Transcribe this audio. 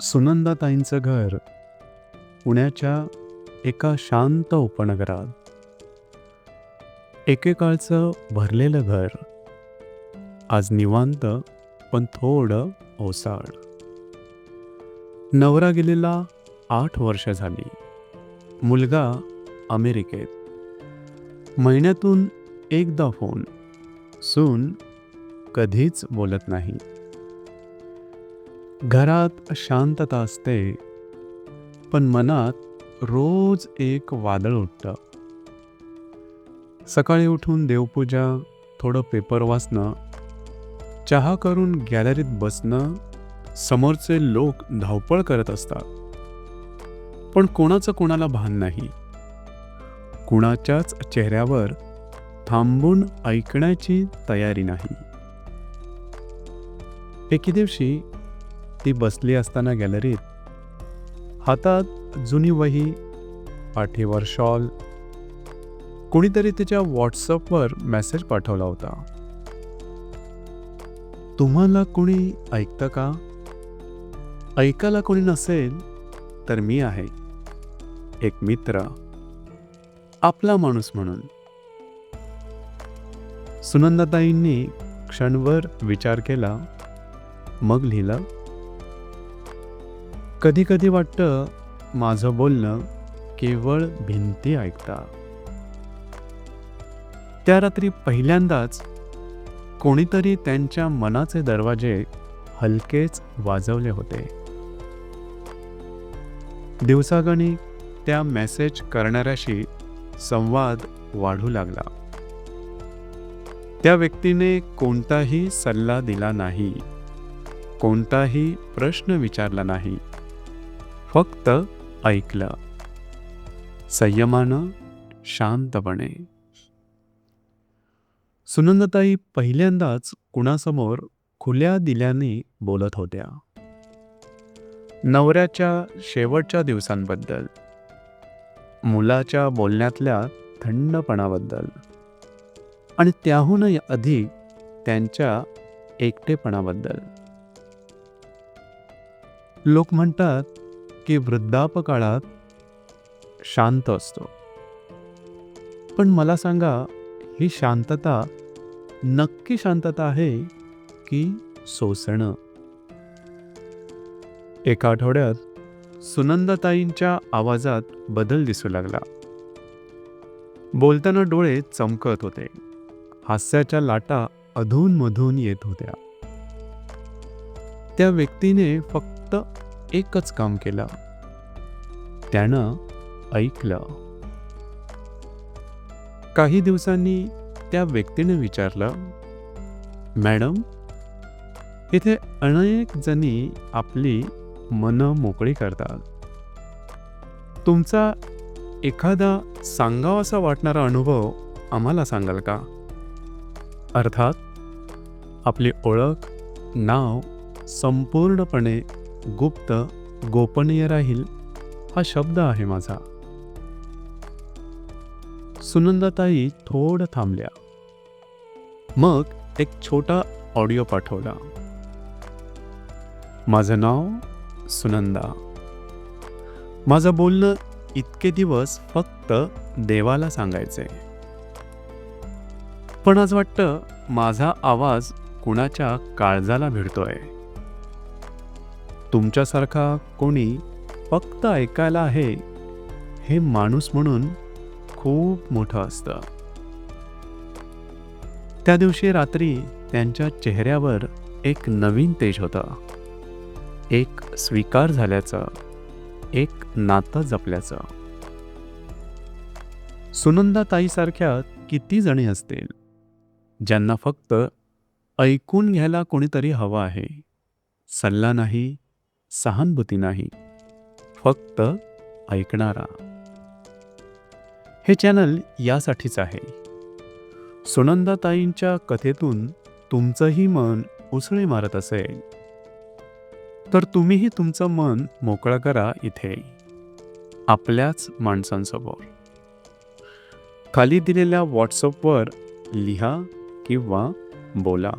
सुनंदाताईंचं घर पुण्याच्या एका शांत उपनगरात. एकेकाळचं भरलेलं घर. आज निवांत पण थोडं ओसाड. नवरा गेलेला आठ वर्ष झाली. मुलगा अमेरिकेत. महिन्यातून एकदा फोन. सून कधीच बोलत नाही. घरात शांतता असते पण मनात रोज एक वादळ उठतं. सकाळी उठून देवपूजा थोडं पेपर वाचणं चहा करून गॅलरीत बसणं समोरचे लोक धावपळ करत असतात. पण कोणाचं कोणाला भान नाही. कुणाच्याच चेहऱ्यावर थांबून ऐकण्याची तयारी नाही. एके दिवशी ती बसली असताना गॅलरीत. हातात जुनी वही पाठीवर शॉल. कुणीतरी तिच्या व्हॉट्सअपवर मेसेज पाठवला होता. तुम्हाला कुणी ऐकतं का? ऐकायला कोणी नसेल तर मी आहे. एक मित्र. आपला माणूस म्हणून. सुनंदाताईंनी क्षणभर विचार केला. मग लिहिलं कधी कधी वाटतं माझं बोलणं केवळ भिंती ऐकता. त्या रात्री पहिल्यांदाच कोणीतरी त्यांच्या मनाचे दरवाजे हलकेच वाजवले होते. दिवसागणी त्या मेसेज करणाऱ्याशी संवाद वाढू लागला. त्या व्यक्तीने कोणताही सल्ला दिला नाही. कोणताही प्रश्न विचारला नाही. फक्त ऐकलं. संयमानं शांतपणे. सुनंदताई पहिल्यांदाच कुणासमोर खुल्या दिल्याने बोलत होत्या. नवऱ्याच्या शेवटच्या दिवसांबद्दल. मुलाच्या बोलण्यातल्या थंडपणाबद्दल. आणि त्याहूनही अधिक त्यांच्या एकटेपणाबद्दल. लोक म्हणतात की वृद्धापकाळात शांत असतो. पण मला सांगा ही शांतता नक्की शांतता आहे की सोसणं? एका आठवड्यात सुनंदताईंच्या आवाजात बदल दिसू लागला. बोलताना डोळे चमकत होते. हास्याच्या लाटा अधूनमधून येत होत्या. त्या व्यक्तीने फक्त एकच काम केलं. त्यानं ऐकलं. काही दिवसांनी त्या व्यक्तीने विचारलं मॅडम इथे अनेक जणी आपली मनं मोकळी करतात. तुमचा एखादा सांगावासा वाटणारा अनुभव आम्हाला सांगाल का? अर्थात आपली ओळख नाव संपूर्णपणे गुप्त गोपनीय राहील हा शब्द आहे माझा. सुनंदाताई थोडं थांबल्या. मग एक छोटा ऑडिओ पाठवला. माझं नाव सुनंदा. माझं बोलणं इतके दिवस फक्त देवाला सांगायचे. पण आज वाटतं माझा आवाज कुणाच्या काळजाला भिडतोय. तुमच्यासारखा कोणी फक्त ऐकायला आहे हे माणूस म्हणून खूप मोठं असतं. त्या दिवशी रात्री त्यांच्या चेहऱ्यावर एक नवीन तेज होता. एक स्वीकार झाल्याचं एक नातं जपल्याचं. सुनंदाताईसारख्या किती जणी असतील ज्यांना फक्त ऐकून घ्यायला कोणीतरी हवं आहे सल्ला नाही सहानुभूती नाही फक्त ऐकणारा. हे चॅनल यासाठीच आहे. सुनंदाताईंच्या कथेतून तुमचंही मन उसळी मारत असेल. तर तुम्हीही तुमचं मन मोकळं करा इथे आपल्याच माणसांसमोर. खाली दिलेल्या व्हॉट्सअपवर लिहा किंवा बोला.